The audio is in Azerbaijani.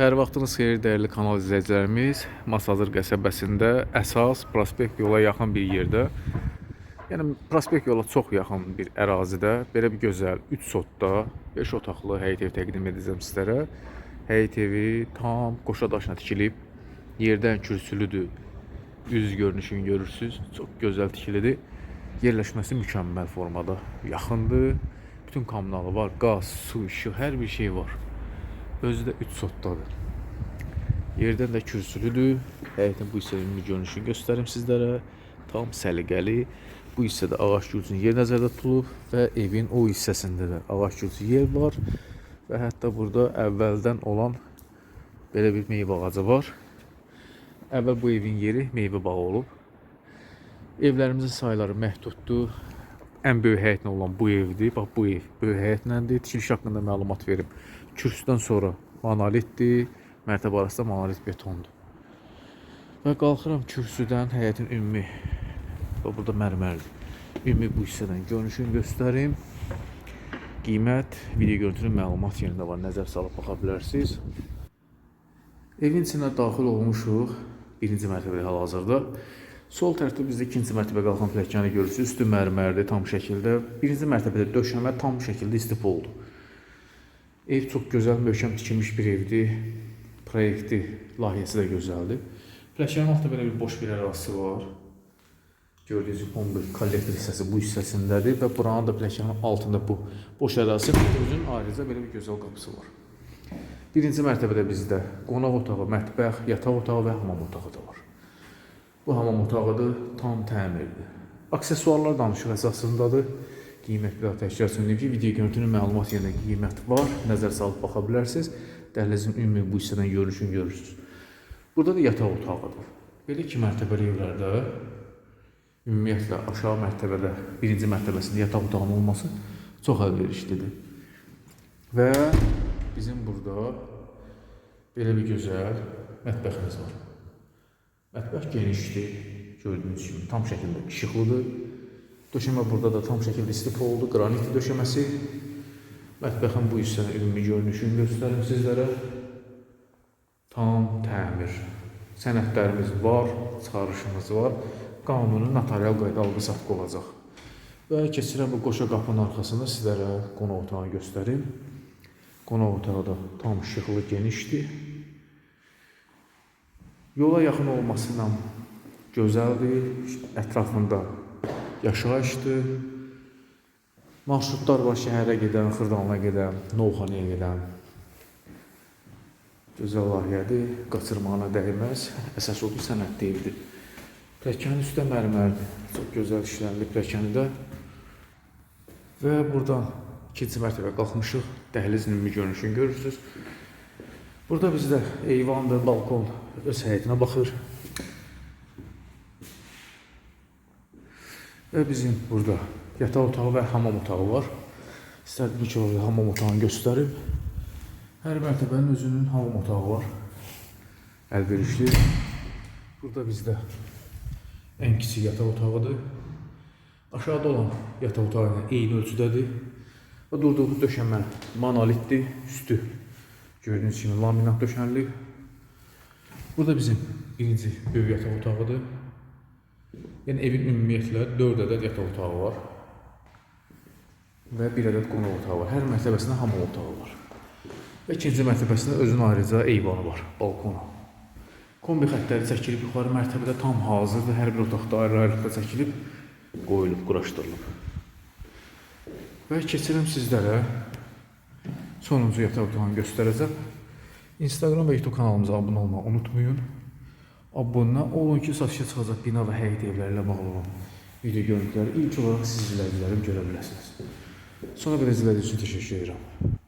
Hər vaxtınız xeyir dəyərli kanal izləyicilərimiz. Masazır qəsəbəsində əsas prospekt yola yaxın bir yerdə, yəni prospekt yola çox yaxın bir ərazidə belə bir gözəl 3 sotda 5 otaqlı həyət ev təqdim edəcəm sizlərə. Həyət evi tam qoşa daşla tikilib, yerdən kürsülüdür. Üz görünüşünü görürsüz, çox gözəl tikilidir. Yerləşməsi mükəmməl formada, yaxındır. Bütün kommunalı var, qaz, su, işıq, hər bir şey var. Özü də 3 sotdadır. Yerdən də kürsülüdür. Həyətin bu hissənin görünüşünü göstərim sizlərə. Tam səliqəli. Bu hissədə ağac gülsün yer nəzərdə tutulub və evin o hissəsində də ağac gülsün yer var və hətta burada əvvəldən olan belə bir meyvə ağacı var. Əvvəl bu evin yeri meyvə bağı olub. Evlərimizin sayları məhduddur. Ən böyük həyətlə olan bu evdir. Bax bu ev böyük həyətləndir. Tikiliş haqqında məlumat verim. Kürsüdən sonra monolitdir. Mərtəbə arasında monolit betondur. Və qalxıram kürsüdən həyətin ümumi və burada mərmərdir. Ümumi bu hissədən görünüşünü göstərim. Qiymət, video görüntünün məlumat yerində var. Nəzər salıb baxa bilərsiniz. Evin içinə daxil olmuşuq. Birinci mərtəbədə hal-hazırda. Sol tərəfdə bizdə ikinci mərtəbə qalxan pilləkəni görürsünüz. Üstü mərmərdir tam şəkildə. Birinci mərtəbədə döşəmə tam şəkildə istif oldu. Ev çox gözəl, möhkəm tikilmiş bir evdir. Proyekti, layihəsi də gözəldir. Pilləkənin altında belə bir boş bir ərazisi var. Gördüyünüz kimi 11 kollektor hissəsi bu hissəsindədir və buranın da pilləkənin altında bu boş ərazisi özünün ayrıca belə bir gözəl qapısı var. Birinci mərtəbədə bizdə qonaq otağı, mətbəx, yataq otağı və hamam otağı da var. Bu hamam otağı da tam təmirdir. Aksesuarlar danışıq əsasındadır. Qiymət bir təkrar söyləyim ki, video görüntünün məlumat yerində qiymət var. Nəzər salıb baxa bilərsiniz. Dəhlizin ümumi bu hissədən görünüşünü görürsünüz. Burada da yataq otağıdır. Belə iki mərtəbəli evlərdə ümumiyyətlə aşağı mərtəbədə, birinci mərtəbəsində yataq otağının olması çox əlverişlidir. Və bizim burada belə bir gözəl mətbəximiz var. Mətbəx genişdir, gördüyünüz kimi tam şəkildə işıqlıdır. Döşəmə burada da tam şəkildə istif oldu, qranit döşəməsi. Mətbəxin bu hissənin ümumi görünüşünü göstərim sizlərə. Tam təmir. Sənədlərimiz var, çıxarışımız var. Qanuni notarial qayda alqı satqı olacaq. Və keçirəm bu qoşa qapının arxasında sizlərə qonaq otağını göstərim. Qonaq otağı da tam işıqlı, genişdir. Yola yaxın olmasıyla gözəldir. Ətrafında yaşayışdır. Marşrutlar var şəhərə gedən, Xırdalanına gedən, Novxanaya gedən. Gözəl layihədir, qaçırmağına dəyməz. Əsas odur sənədli evdir. Pilləkənin üstə mərmərdir. Çox gözəl işlənilib pilləkəni də. Və buradan ikinci mərtəbə qalxmışıq. Dəhlizin ümumi görünüşünü görürsünüz. Burada bizdə eyvandır, balkon öz həyətinə baxır. Və bizim burada yataq otağı və hamam otağı var. İstərdim ki, orada hamam otağını göstərim. Hər mərtəbənin özünün hamam otağı var. Əlverişli. Burada bizdə ən kiçik yataq otağıdır. Aşağıda olan yataq otağı ilə eyni ölçüdədir. Və durduğumuz döşəmə monolitdir, üstü gördüyünüz kimi laminat döşənilib. Burada bizim birinci böyük yataq otağıdır. Yəni evin ümumiyyətlə 4 ədəd yataq otağı var. Və 1 ədəd qonaq otağı var. Hər mərtəbəsində hamam otağı var. Və ikinci mərtəbəsində özünün ayrıca eyvanı var, balkonu. Kombi xəttləri çəkilib yuxarı mərtəbədə tam hazırdır. Hər bir otaqda ayrı-ayrılıqda çəkilib, qoyulub, quraşdırılıb. Və keçirəm sizlərə sonuncu yataq otağını göstərəcəm. Instagram və YouTube kanalımıza abunə olmağı unutmayın. Abunə olun ki, satışa çıxacaq bina və həyət evləri ilə bağlı olan video görüntüləri ilk olaraq siz izləyicilərim görə biləsiniz. Sonra qədər izlədiyiniz üçün təşəkkür edirəm.